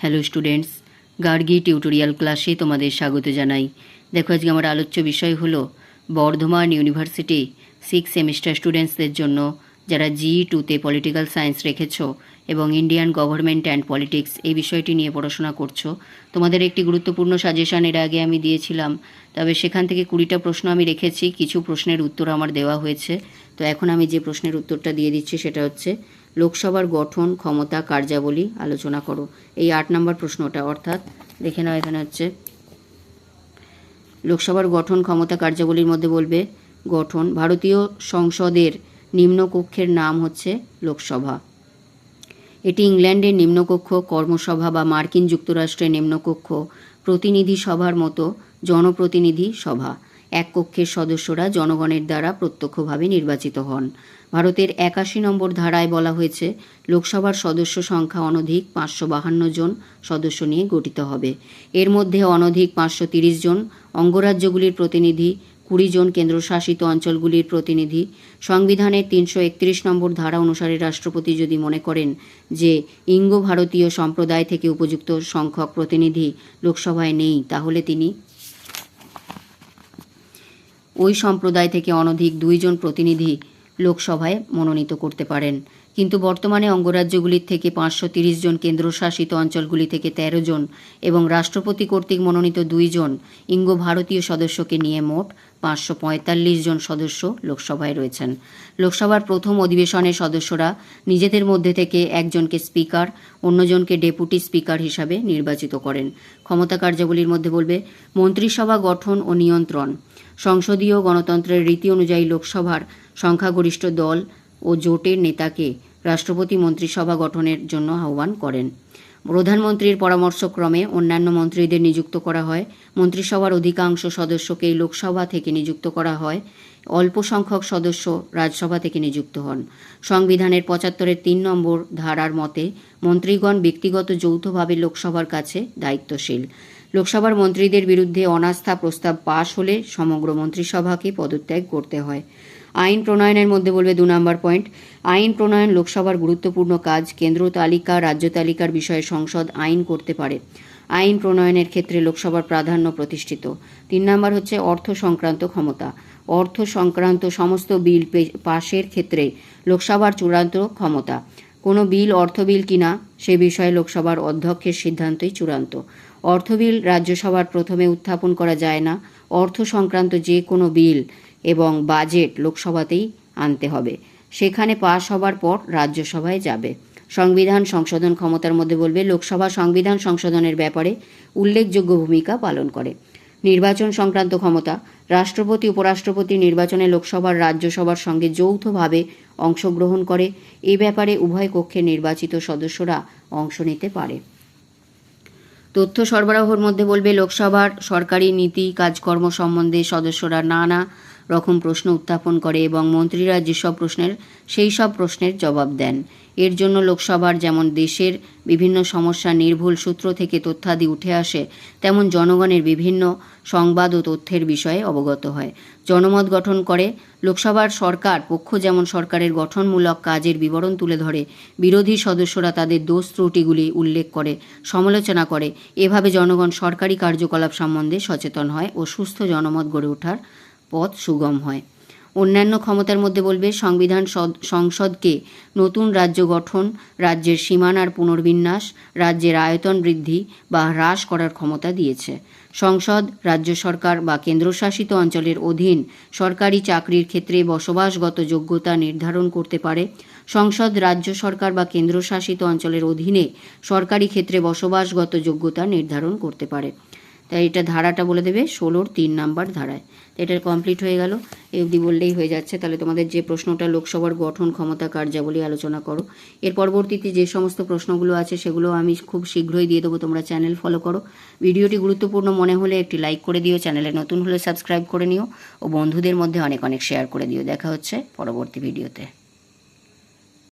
Hello students Gargi tutorial ক্লাসে তোমাদের স্বাগত জানাই। দেখো, আজকে আমার আলোচ্য বিষয় হলো বর্ধমান ইউনিভার্সিটি সিক্স সেমিস্টার স্টুডেন্টসদের জন্য যারা জি টুতে পলিটিক্যাল সায়েন্স রেখেছো এবং ইন্ডিয়ান গভর্নমেন্ট অ্যান্ড পলিটিক্স এই বিষয়টি নিয়ে পড়াশোনা করছ, তোমাদের একটি গুরুত্বপূর্ণ সাজেশন এর আগে আমি দিয়েছিলাম। তবে সেখান থেকে কুড়িটা প্রশ্ন আমি রেখেছি, কিছু প্রশ্নের উত্তর আমার দেওয়া হয়েছে। তো এখন আমি যে প্রশ্নের উত্তরটা দিয়ে দিচ্ছি সেটা হচ্ছে, লোকসভার গঠন, ক্ষমতা, কার্যাবলী আলোচনা করো। এই আট নম্বর প্রশ্নটা অর্থাৎ দেখে নাও এখানে হচ্ছে, লোকসভার গঠন, ক্ষমতা, কার্যাবলীর মধ্যে বলবে, গঠন, ভারতীয় সংসদের নিম্নকক্ষের নাম হচ্ছে লোকসভা। এটি ইংল্যান্ডের নিম্নকক্ষ, কর্মসভা বা মার্কিন যুক্তরাষ্ট্রের নিম্নকক্ষ, প্রতিনিধি সভার মতো জনপ্রতিনিধি সভা। এক কক্ষের সদস্যরা জনগণের দ্বারা প্রত্যক্ষভাবে নির্বাচিত হন। ভারতের একাশি নম্বর ধারায় বলা হয়েছে, লোকসভার সদস্য সংখ্যা অনধিক পাঁচশো বাহান্ন জন সদস্য নিয়ে গঠিত হবে। এর মধ্যে অনধিক পাঁচশো তিরিশ জন অঙ্গরাজ্যগুলির প্রতিনিধি কুড়ি জন কেন্দ্রশাসিত অঞ্চলগুলির প্রতিনিধি। সংবিধানের তিনশো একত্রিশ নম্বর ধারা অনুসারে রাষ্ট্রপতি যদি মনে করেন যে ইঙ্গ ভারতীয় সম্প্রদায় থেকে উপযুক্ত সংখ্যক প্রতিনিধি লোকসভায় নেই, তাহলে তিনি ওই সম্প্রদায় থেকে অনধিক দুইজন প্রতিনিধি লোকসভায় মনোনীত করতে পারেন। কিন্তু বর্তমানে অঙ্গরাজ্যগুলির থেকে পাঁচশো তিরিশ জন কেন্দ্রশাসিত অঞ্চলগুলি থেকে ১৩ জন এবং রাষ্ট্রপতি কর্তৃক মনোনীত দুইজন ইঙ্গ ভারতীয় সদস্যকে নিয়ে মোট পাঁচশো পঁয়তাল্লিশ জন সদস্য লোকসভায় রয়েছেন। লোকসভার প্রথম অধিবেশনের সদস্যরা নিজেদের মধ্যে থেকে একজনকে স্পিকার, অন্যজনকে ডেপুটি স্পিকার হিসাবে নির্বাচিত করেন। ক্ষমতা কার্যাবলীর মধ্যে বলবে, মন্ত্রিসভা গঠন ও নিয়ন্ত্রণ। সংসদীয় গণতন্ত্রের রীতি অনুযায়ী লোকসভার সংখ্যাগরিষ্ঠ দল ও জোটের নেতাকে রাষ্ট্রপতি মন্ত্রিসভা গঠনের জন্য আহ্বান করেন। প্রধানমন্ত্রীর পরামর্শক্রমে অন্যান্য মন্ত্রীদের নিযুক্ত করা হয়। মন্ত্রিসভার অধিকাংশ সদস্যকে লোকসভা থেকে নিযুক্ত করা হয়। অল্প সংখ্যক সদস্য রাজসভা থেকে নিযুক্ত হন। সংবিধানের পঁচাত্তরের তিন নম্বর ধারার মতে, মন্ত্রীগণ ব্যক্তিগত যৌথভাবে লোকসভার কাছে দায়িত্বশীল। লোকসভার মন্ত্রীদের বিরুদ্ধে অনাস্থা প্রস্তাব পাশ হলে সমগ্র মন্ত্রিসভাকে পদত্যাগ করতে হয়। আইন প্রণয়নের মধ্যে বলবে দু নম্বর পয়েন্ট। আইন প্রণয়ন লোকসভার গুরুত্বপূর্ণ কাজ, কেন্দ্র তালিকা, রাজ্য তালিকার বিষয়ে সংসদ আইন করতে পারে। আইন প্রণয়নের ক্ষেত্রে লোকসভার প্রাধান্য প্রতিষ্ঠিত। তিন নম্বর হচ্ছে অর্থ সংক্রান্ত ক্ষমতা। অর্থ সংক্রান্ত সমস্ত বিল পাশের ক্ষেত্রে লোকসভার চূড়ান্ত ক্ষমতা। কোনো বিল, অর্থ বিল কিনা, সে বিষয়ে লোকসভার অধ্যক্ষের সিদ্ধান্তই চূড়ান্ত। অর্থ বিল রাজ্যসভার প্রথমে উত্থাপন করা যায় না। অর্থ সংক্রান্ত যে কোনো বিল এবং বাজেট লোকসভাতেই আনতে হবে। সেখানে পাশ হবার পর রাজ্যসভায় যাবে। সংবিধান সংশোধন ক্ষমতার মধ্যে বলবে, লোকসভা সংবিধান সংশোধনের ব্যাপারে উল্লেখযোগ্য ভূমিকা পালন করে। নির্বাচন সংক্রান্ত ক্ষমতা, রাষ্ট্রপতি, উপরাষ্ট্রপতি নির্বাচনে লোকসভার, রাজ্যসভার সঙ্গে যৌথভাবে অংশগ্রহণ করে, এ ব্যাপারে উভয় কক্ষের নির্বাচিত সদস্যরা অংশ নিতে পারে। তথ্য সরবরাহর মধ্যে বলবে, লোকসভার সরকারি নীতি, কাজকর্ম সম্বন্ধে সদস্যরা নানা রকম প্রশ্ন উত্থাপন করে এবং মন্ত্রীরা যেসব প্রশ্নের, সেই সব প্রশ্নের জবাব দেন। এর জন্য লোকসভার যেমন দেশের বিভিন্ন সমস্যা নির্ভুল সূত্র থেকে তথ্যাদি উঠে আসে, তেমন জনগণের বিভিন্ন সংবাদ ও তথ্যের বিষয়ে অবগত হয়। জনমত গঠন করে লোকসভার সরকার পক্ষ যেমন সরকারের গঠনমূলক কাজের বিবরণ তুলে ধরে, বিরোধী সদস্যরা তাদের দোষ ত্রুটিগুলি উল্লেখ করে, সমালোচনা করে, এভাবে জনগণ সরকারি কার্যকলাপ সম্বন্ধে সচেতন হয় ও সুস্থ জনমত গড়ে ওঠার পথ সুগম হয়। অন্যান্য ক্ষমতার মধ্যে বলবে সংবিধান সদ- সংসদকে নতুন রাজ্য গঠন, রাজ্যের সীমানার পুনর্বিন্যাস, রাজ্যের আয়তন বৃদ্ধি বা হ্রাস করার ক্ষমতা দিয়েছে। সংসদ, রাজ্য সরকার বা কেন্দ্রশাসিত অঞ্চলের অধীন সরকারি চাকরির ক্ষেত্রে বসবাসগত যোগ্যতা নির্ধারণ করতে পারে। সংসদ, রাজ্য সরকার বা কেন্দ্রশাসিত অঞ্চলের অধীনে সরকারি ক্ষেত্রে বসবাসগত যোগ্যতা নির্ধারণ করতে পারে। তাই এটা ধারাটা বলে দেবে ষোলোর তিন নাম্বার ধারায়। এটা কমপ্লিট হয়ে গেল। অবধি বললেই হয়ে যাচ্ছে। তাহলে তোমাদের যে প্রশ্নটা লোকসভার গঠন, ক্ষমতা, কার্যাবলী আলোচনা করো। এর পরবর্তীতে যে সমস্ত প্রশ্নগুলো আছে সেগুলো আমি খুব শীঘ্রই দিয়ে দেবো। তোমরা চ্যানেল ফলো করো। ভিডিওটি গুরুত্বপূর্ণ মনে হলে একটি লাইক করে দিও। চ্যানেলে নতুন হলে সাবস্ক্রাইব করে নিও। ও বন্ধুদের মধ্যে অনেক অনেক শেয়ার করে দিও। দেখা হচ্ছে পরবর্তী ভিডিওতে